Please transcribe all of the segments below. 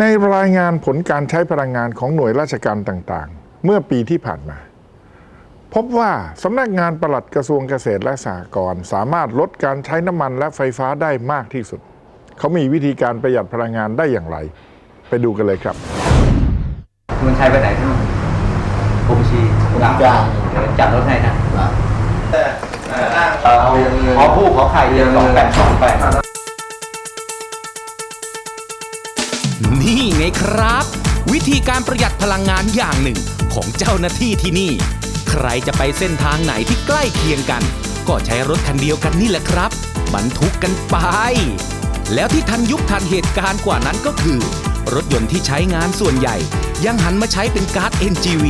ในรายงานผลการใช้พลังงานของหน่วยราชการต่างๆ เมื่อปีที่ผ่านมา พบว่าสำนักงานปลัดกระทรวงเกษตรและสหกรณ์สามารถลดการใช้น้ำมันและไฟฟ้าได้มากที่สุด เขามีวิธีการประหยัดพลังงานได้อย่างไร ไปดูกันเลยครับคุณชัยไปไหนที่นู่นกรมชีผมจ้างเดี๋ยวจัดรถให้นะครับเอาขอผู้ขอไข่เดือนสองแปดสองแปด ไงครับ วิธีการประหยัดพลังงานอย่างหนึ่งของเจ้าหน้าที่ที่นี่ ใครจะไปเส้นทางไหนที่ใกล้เคียงกัน ก็ใช้รถคันเดียวกันนี่แหละครับบรรทุกกันไป แล้วที่ทันยุคทันเหตุการณ์กว่านั้นก็คือ รถยนต์ที่ใช้งานส่วนใหญ่ ยังหันมาใช้เป็นก๊าซ NGV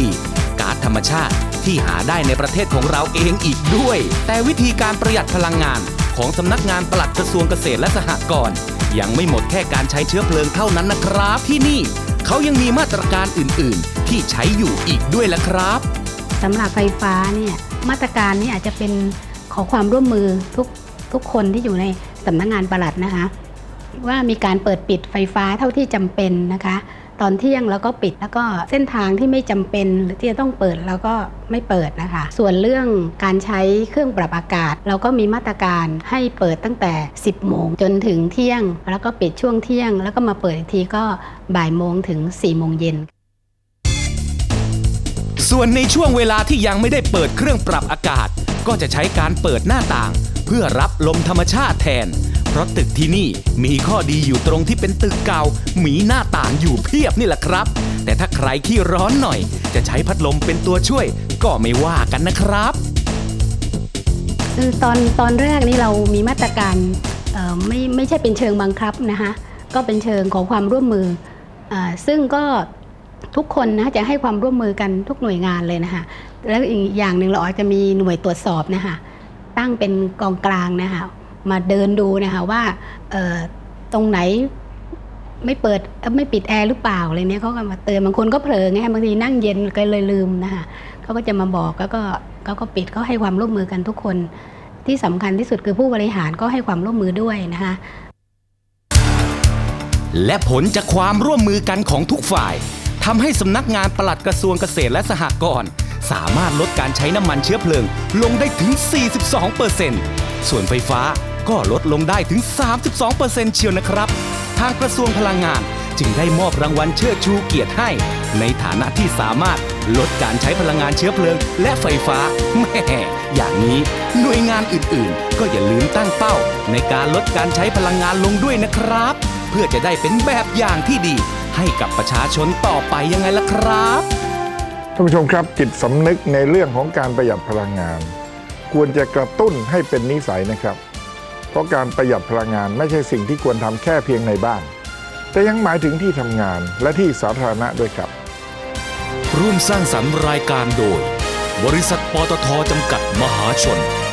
ก๊าซธรรมชาติที่หาได้ในประเทศของเราเองอีกด้วย แต่วิธีการประหยัดพลังงานของสำนักงานปลัดกระทรวงเกษตรและสหกรณ์ ยังไม่หมดแค่การใช้เชื้อเพลิงเท่านั้นนะครับ ที่นี่ เขายังมีมาตรการอื่นๆ ที่ใช้อยู่อีกด้วยละครับสำหรับไฟฟ้าเนี่ยมาตรการนี้อาจจะเป็นขอความร่วมมือทุกทุกคนที่อยู่ในสำนักงานปลัดนะคะ ว่ามีการเปิดปิดไฟฟ้าเท่าที่จำเป็นนะคะ ตอนเที่ยงแล้วก็ปิดแล้วก็เส้นทางที่ไม่จำเป็นหรือที่จะต้องเปิดเราก็ไม่เปิดนะคะ ส่วนเรื่องการใช้เครื่องปรับอากาศ เราก็มีมาตรการให้เปิดตั้งแต่ 10 โมงจนถึงเที่ยง แล้วก็ปิดช่วงเที่ยง แล้วก็มาเปิดอีกทีก็บ่ายโมงถึง4โมงเย็นส่วนในช่วงเวลาที่ยังไม่ได้เปิดเครื่องปรับอากาศ ก็จะใช้การเปิดหน้าต่าง เพื่อรับลมธรรมชาติแทน เพราะตึกที่นี่มีข้อดีอยู่ตรงที่เป็นตึกเก่ามีหน้าต่างอยู่เพียบนี่แหละครับ แต่ถ้าใครขี้ร้อนหน่อย จะใช้พัดลมเป็นตัวช่วย ก็ไม่ว่ากันนะครับ คือตอนตอนแรกนี่เรามีมาตรการเอ่อไม่ไม่ใช่เป็นเชิงบังคับนะคะก็เป็นเชิงของความร่วมมืออาซึ่งก็ทุกคนนะจะให้ความร่วมมือกันทุกหน่วยงานเลยนะคะแล้วอีกอย่างหนึ่งเราอาจจะมีหน่วยตรวจสอบนะคะตั้งเป็นกองกลางนะคะ มาเดินดูนะคะว่าตรงไหนไม่เปิดไม่ปิดแอร์หรือเปล่าอะไรเนี้ยเขาก็มาเตือนบางคนก็เผลอไงบางทีนั่งเย็นก็เลยลืมนะคะเขาก็จะมาบอกแล้วก็เขาก็ปิดก็ให้ความร่วมมือกันทุกคน ที่สำคัญที่สุดคือผู้บริหารก็ให้ความร่วมมือด้วยนะคะและผลจากความร่วมมือกันของทุกฝ่ายทำให้สำนักงานปลัดกระทรวงเกษตรและสหกรณ์สามารถลดการใช้น้ำมันเชื้อเพลิง ลงได้ถึง 42%ส่วนไฟฟ้า ก็ลดลงได้ถึง 32%เชียวนะครับ ทางกระทรวงพลังงานจึงได้มอบรางวัลเชิดชูเกียรติให้ ในฐานะที่สามารถลดการใช้พลังงานเชื้อเพลิง และไฟฟ้าแม่อย่างนี้หน่วยงานอื่นๆ ก็อย่าลืมตั้งเป้า ในการลดการใช้พลังงานลงด้วยนะครับ เพื่อจะได้เป็นแบบอย่างที่ดี ให้กับประชาชนต่อไปยังไงล่ะครับท่านผู้ชมครับจิตสำนึกในเรื่องของการประหยัดพลังงาน ควรจะกระตุ้นให้เป็นนิสัยนะครับ เพราะการประหยัดพลังงานไม่ใช่สิ่งที่ควรทำแค่เพียงในบ้าน แต่ยังหมายถึงที่ทำงานและที่สาธารณะด้วยครับ ร่วมสร้างสรรค์รายการโดย บริษัทปตทจำกัดมหาชน